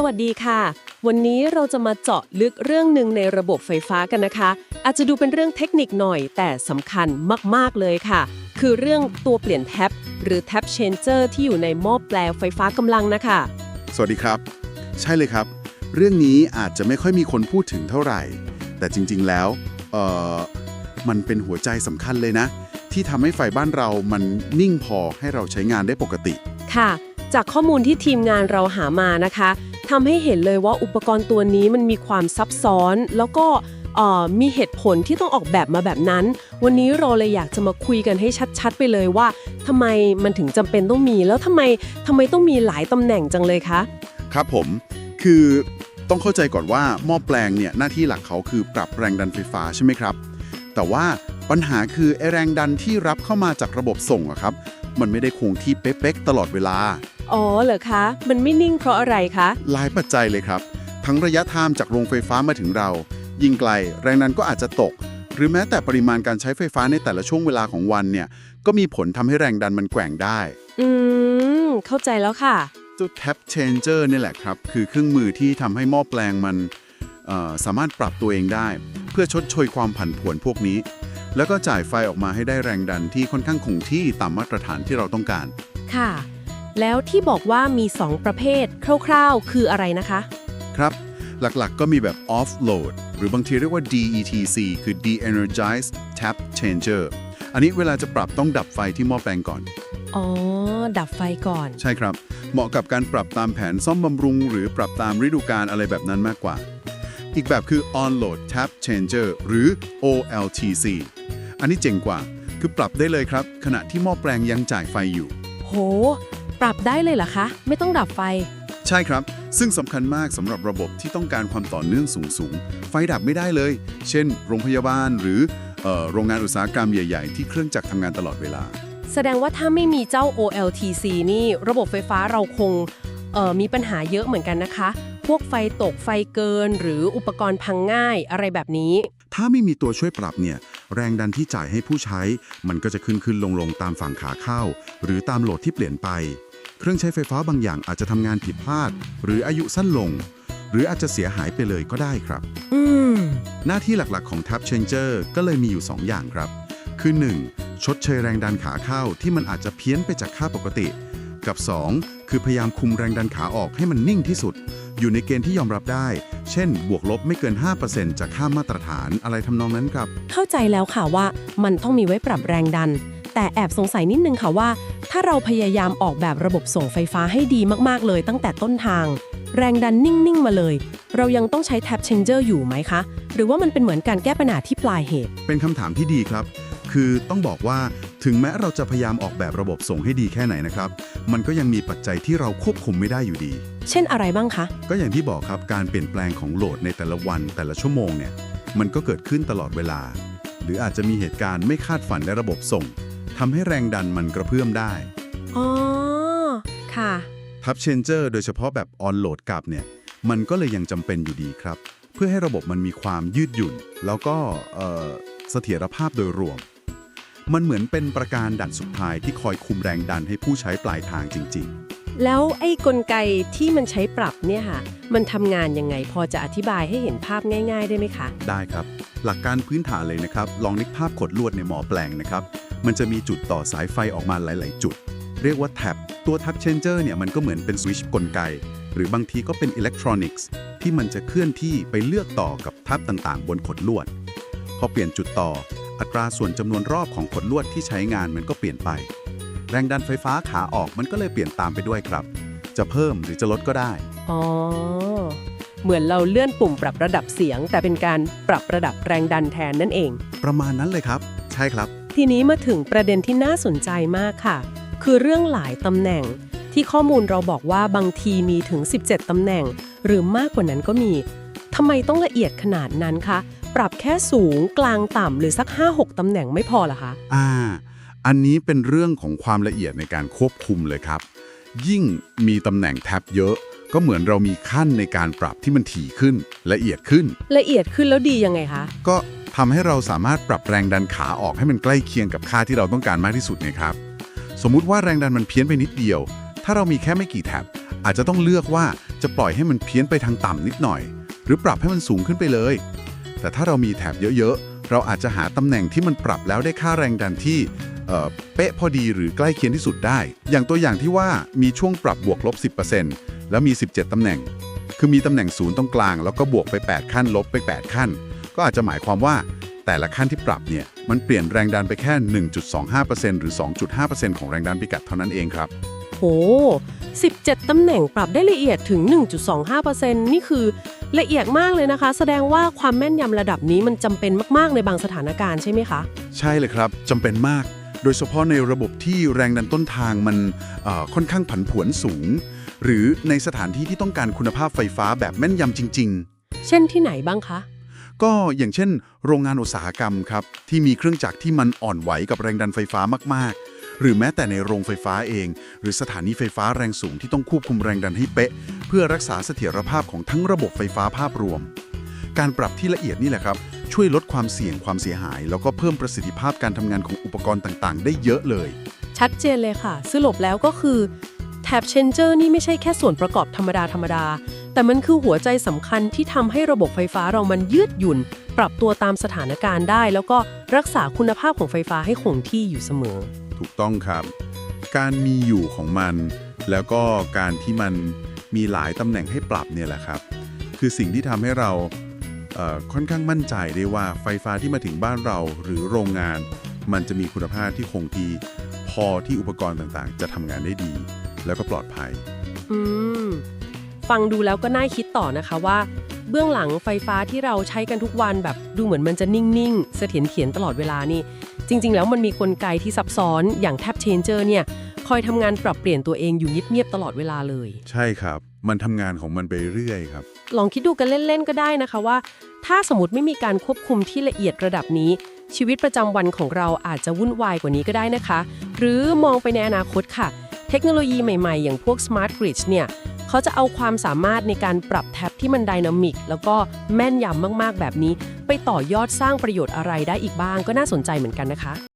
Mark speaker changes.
Speaker 1: สวัสดีค่ะ วันนี้เราจะมาเจาะลึกเรื่องหนึ่งในระบบไฟฟ้ากันนะคะ อาจจะดูเป็นเรื่องเทคนิคหน่อยแต่สำคัญมากๆเลยค่ะ คือเรื่องตัวเปลี่ยนแท็บหรือแท็บเชนเจอร์ที่อยู่ในหม้อแปลงไฟฟ้ากำลังนะคะ
Speaker 2: สวัสดีครับ ใช่เลยครับ เรื่องนี้อาจจะไม่ค่อยมีคนพูดถึงเท่าไหร่ แต่จริงๆแล้วเอ่อมันเป็นหัวใจสำคัญเลยนะ ที่ทำให้ไฟบ้านเรามันนิ่งพอให้เราใช้งานได้ปกติ
Speaker 1: ค่ะ จากข้อมูลที่ทีมงานเราหามานะคะ ทำให้เห็นเลยว่าอุปกรณ์ตัวนี้มันมีความซับซ้อน แล้วก็มีเหตุผลที่ต้องออกแบบมาแบบนั้น วันนี้เราเลยอยากจะมาคุยกันให้ชัดๆ ไปเลยว่าทำไมมันถึงจำเป็นต้องมี แล้วทำไมทำไมต้องมีหลายตำแหน่งจังเลยคะ
Speaker 2: ครับผมคือต้องเข้าใจก่อนว่าหม้อแปลงเนี่ยหน้าที่หลักเขาคือปรับแรงดันไฟฟ้าใช่ไหมครับ แต่ว่าปัญหาคือแรงดันที่รับเข้ามาจากระบบส่งอะครับ มันไม่ได้คงที่เป๊ะๆตลอดเวลา
Speaker 1: อ๋อเหรอคะ มันไม่นิ่งเพราะอะไรคะ
Speaker 2: หลายปัจจัยเลยครับ ทั้งระยะทางจากโรงไฟฟ้ามาถึงเรา ยิ่งไกล แรงดันก็อาจจะตก หรือแม้แต่ปริมาณการใช้ไฟฟ้าในแต่ละช่วงเวลาของวันเนี่ย ก็มีผลทำให้แรงดันมันแกว่งได้
Speaker 1: อืม เข้าใจแล้วค่ะ
Speaker 2: เจ้า tap changer นี่แหละครับ คือเครื่องมือที่ทำให้หม้อแปลงมันเอ่อสามารถปรับตัวเองได้ เพื่อชดเชยความผันผวนพวกนี้ แล้วก็จ่ายไฟออกมาให้ได้แรงดันที่ค่อนข้างคงที่ตามมาตรฐานที่เราต้องการ
Speaker 1: ค่ะ แล้วที่บอกว่ามี 2 ประเภท คร่าวๆ คืออะไรนะคะ
Speaker 2: ครับ หลักๆก็มีแบบ off load หรือบางทีเรียกว่า DETC คือ de-energized tap changer อันนี้เวลาจะปรับต้องดับไฟที่หม้อแปลงก่อน
Speaker 1: อ๋อ ดับไฟก่อน
Speaker 2: ใช่ครับ เหมาะกับการปรับตามแผนซ่อมบำรุง หรือปรับตามฤดูกาลอะไรแบบนั้นมากกว่า อีกแบบคือ on load tap changer หรือ OLTC อันนี้เจ๋งกว่า คือปรับได้เลยครับ ขณะที่หม้อแปลงยังจ่ายไฟอยู่
Speaker 1: โห ปรับได้เลยเหรอคะ ไม่ต้องดับไฟ
Speaker 2: ใช่ครับ ซึ่งสำคัญมากสำหรับระบบที่ต้องการความต่อเนื่องสูงๆ ไฟดับไม่ได้เลย เช่น โรงพยาบาลหรือเอ่อโรงงานอุตสาหกรรมใหญ่ๆ ที่เครื่องจักรทำงานตลอดเวลา
Speaker 1: แสดงว่าถ้าไม่มีเจ้า OLTC นี่ ระบบไฟฟ้าเราคงเอ่อมีปัญหาเยอะเหมือนกันนะคะ พวกไฟตกไฟเกิน หรืออุปกรณ์พังง่ายอะไรแบบนี้
Speaker 2: ถ้าไม่มีตัวช่วยปรับเนี่ย แรงดันที่จ่ายให้ผู้ใช้ มันก็จะขึ้นขึ้นลงลงตามฝั่งขาเข้า หรือตามโหลดที่เปลี่ยนไป เครื่องใช้ไฟฟ้าบางอย่างอาจจะทำงานผิดพลาด หรืออายุสั้นลง หรืออาจจะเสียหายไปเลยก็ได้ครับ
Speaker 1: อืม
Speaker 2: หน้าที่หลักๆของ Tap Changer ก็เลยมีอยู่ 2 อย่างครับ คือ 1. ชดเชยแรงดันขาเข้าที่มันอาจจะเพี้ยนไปจากค่าปกติ กับ 2. คือพยายามคุมแรงดันขาออกให้มันนิ่งที่สุด อยู่ในเกณฑ์ที่ยอมรับได้ เช่น บวกลบไม่เกิน 5%จากค่ามาตรฐานอะไรทำนองนั้นครับ
Speaker 1: เข้าใจแล้วค่ะว่ามันต้องมีไว้ปรับแรงดัน แต่แอบสงสัยนิดนึงค่ะว่า ถ้าเราพยายามออกแบบระบบส่งไฟฟ้าให้ดีมากๆเลยตั้งแต่ต้นทาง แรงดันนิ่ง ๆ มาเลย เรายังต้องใช้ tap changer อยู่ไหมคะ หรือว่ามันเป็นเหมือนการแก้ปัญหาที่ปลายเหตุ
Speaker 2: เป็นคำถามที่ดีครับ คือต้องบอกว่าถึงแม้เราจะพยายามออกแบบระบบส่งให้ดีแค่ไหนนะครับ มันก็ยังมีปัจจัยที่เราควบคุมไม่ได้อยู่ดี
Speaker 1: เช่นอะไรบ้างคะ
Speaker 2: ก็อย่างที่บอกครับการเปลี่ยนแปลงของโหลดในแต่ละวันแต่ละชั่วโมงเนี่ยมันก็เกิดขึ้นตลอดเวลา หรืออาจจะมีเหตุการณ์ไม่คาดฝันในระบบส่ง ทำให้แรงดันมันกระเพื่อมได้
Speaker 1: อ๋อ ค่ะ
Speaker 2: ทับเชนเจอร์โดยเฉพาะแบบออนโหลดกลับเนี่ย มันก็เลยยังจำเป็นอยู่ดีครับ เพื่อให้ระบบมันมีความยืดหยุ่น แล้วก็เอ่อเสถียรภาพโดยรวม มันเหมือนเป็นประการดันสุดท้ายที่คอยคุมแรงดันให้ผู้ใช้ปลายทางจริง ๆ
Speaker 1: แล้วไอ้กลไกที่มันใช้ปรับเนี่ยค่ะ มันทำงานยังไงพอจะอธิบายให้เห็นภาพง่าย ๆ ได้ไหมคะ
Speaker 2: ได้ครับ หลักการพื้นฐานเลยนะครับ ลองนึกภาพขดลวดในหมอแปลงนะครับ มันจะมีจุดต่อสายไฟออกมาหลาย ๆ จุด เรียกว่าแท็บ ตัวแท็บเชนเจอร์เนี่ยมันก็เหมือนเป็นสวิชกลไก หรือบางทีก็เป็นอิเล็กทรอนิกส์ที่มันจะเคลื่อนที่ไปเลือกต่อกับแท็บต่างๆ บนขดลวด พอเปลี่ยนจุดต่อ อัตราส่วนจำนวนรอบของขดลวดที่ใช้งานมันก็เปลี่ยนไป แรงดันไฟฟ้าขาออกมันก็เลยเปลี่ยนตามไปด้วยครับ จะเพิ่มหรือจะลดก็ได้
Speaker 1: อ๋อ เหมือนเราเลื่อนปุ่มปรับระดับเสียง แต่เป็นการปรับระดับแรงดันแทนนั่นเอง
Speaker 2: ประมาณนั้นเลยครับ ใช่ครับ
Speaker 1: ทีนี้มาถึงประเด็นที่น่าสนใจมากค่ะ คือเรื่องหลายตำแหน่ง ที่ข้อมูลเราบอกว่าบางทีมีถึง 17ตำแหน่ง หรือมากกว่านั้นก็มีทำไมต้องละเอียดขนาดนั้นคะปรับแค่สูงกลางต่ำหรือสัก 5-6ตำแหน่งไม่พอเหรอคะ
Speaker 2: อ่า อันนี้เป็นเรื่องของความละเอียดในการควบคุมเลยครับ ยิ่งมีตำแหน่งแท็บเยอะ ก็เหมือนเรามีขั้นในการปรับที่มันถี่ขึ้น ละเอียดขึ้น
Speaker 1: ละเอียดขึ้นแล้วดียังไงคะ
Speaker 2: ก็ทำให้เราสามารถปรับแรงดันขาออกให้มันใกล้เคียงกับค่าที่เราต้องการมากที่สุดไงครับ สมมุติว่าแรงดันมันเพี้ยนไปนิดเดียว ถ้าเรามีแค่ไม่กี่แท็บอาจจะต้องเลือกว่าจะปล่อยให้มันเพี้ยนไปทางต่ำนิดหน่อย หรือปรับให้มันสูงขึ้นไปเลย แต่ถ้าเรามีแถบเยอะๆ เราอาจจะหาตำแหน่งที่มันปรับแล้วได้ค่าแรงดันที่เอ่อเป๊ะพอดีหรือใกล้เคียงที่สุดได้ อย่างตัวอย่างที่ว่ามีช่วงปรับบวกลบ 10% แล้วมี 17 ตำแหน่ง คือมีตำแหน่งศูนย์ตรงกลาง แล้วก็บวกไป 8 ขั้นลบไป 8 ขั้น ก็อาจจะหมายความว่าแต่ละขั้นที่ปรับเนี่ยมันเปลี่ยนแรงดันไปแค่ 1.25%หรือ 2.5%ของแรงดันพิกัดเท่านั้นเองครับ
Speaker 1: โห17 ตำแหน่งปรับได้ละเอียดถึง 1.25%นี่คือละเอียดมากเลยนะคะ แสดงว่าความแม่นยำระดับนี้มันจำเป็นมากๆ ในบางสถานการณ์ใช่ไหมคะ
Speaker 2: ใช่เลยครับจำเป็นมาก โดยเฉพาะในระบบที่แรงดันต้นทางมันเอ่อค่อนข้างผันผวนสูง หรือในสถานที่ที่ต้องการคุณภาพไฟฟ้าแบบแม่นยำจริง
Speaker 1: เช่นที่ไหนบ้างคะ
Speaker 2: ๆ ก็อย่างเช่น โรงงานอุตสาหกรรมครับ ที่มีเครื่องจักรที่มันอ่อนไหวกับแรงดันไฟฟ้ามาก ๆ หรือแม้แต่ในโรงไฟฟ้าเอง หรือสถานีไฟฟ้าแรงสูงที่ต้องควบคุมแรงดันให้เป๊ะ เพื่อรักษาเสถียรภาพของทั้งระบบไฟฟ้าภาพรวม การปรับที่ละเอียดนี่แหละครับ ช่วยลดความเสี่ยงความเสียหาย แล้วก็เพิ่มประสิทธิภาพการทำงานของอุปกรณ์ต่างๆ ได้เยอะเลย
Speaker 1: ชัดเจนเลยค่ะ สรุปแล้วก็คือ แท็บเชนเจอร์นี่ไม่ใช่แค่ส่วนประกอบธรรมดาธรรมดา แต่มันคือหัวใจสำคัญที่ทำให้ระบบไฟฟ้าเรามันยืดหยุ่น ปรับตัวตามสถานการณ์ได้ แล้วก็รักษาคุณภาพของไฟฟ้าให้คงที่อยู่เสมอ
Speaker 2: ถูกต้องครับ การมีอยู่ของมัน แล้วก็การที่มันมีหลายตำแหน่งให้ปรับเนี่ยแหละครับ คือสิ่งที่ทำให้เราเค่อนข้างมั่นใจได้ว่าไฟฟ้าที่มาถึงบ้านเราหรือโรงงาน มันจะมีคุณภาพที่คงที่พอที่อุปกรณ์ต่างๆ จะทำงานได้ดี แล้วก็ปลอดภัย
Speaker 1: อืม ฟังดูแล้วก็น่าคิดต่อนะคะว่า เบื้องหลังไฟฟ้าที่เราใช้กันทุกวันแบบดูเหมือนมันจะนิ่งๆ เสถียรเขียนตลอดเวลานี่ จริง ๆ แล้วมันมีกลไกที่ซับซ้อนอย่างแท็บเชนเจอร์เนี่ย คอยทำงานปรับเปลี่ยนตัวเองอยู่เงียบๆตลอดเวลาเลย
Speaker 2: ใช่ครับ มันทำงานของมันไปเรื่อยครับ
Speaker 1: ลองคิดดูกันเล่นๆก็ได้นะคะว่า ถ้าสมมติไม่มีการควบคุมที่ละเอียดระดับนี้ ชีวิตประจำวันของเราอาจจะวุ่นวายกว่านี้ก็ได้นะคะ หรือมองไปในอนาคตค่ะ เทคโนโลยีใหม่ๆ อย่างพวก Smart Grid เนี่ยเขาจะเอาความสามารถในการปรับแท็บที่มันดินามิกแล้วก็แม่นยำมากๆ แบบนี้ ไปต่อยอดสร้างประโยชน์อะไรได้อีกบ้างก็น่าสนใจเหมือนกันนะคะ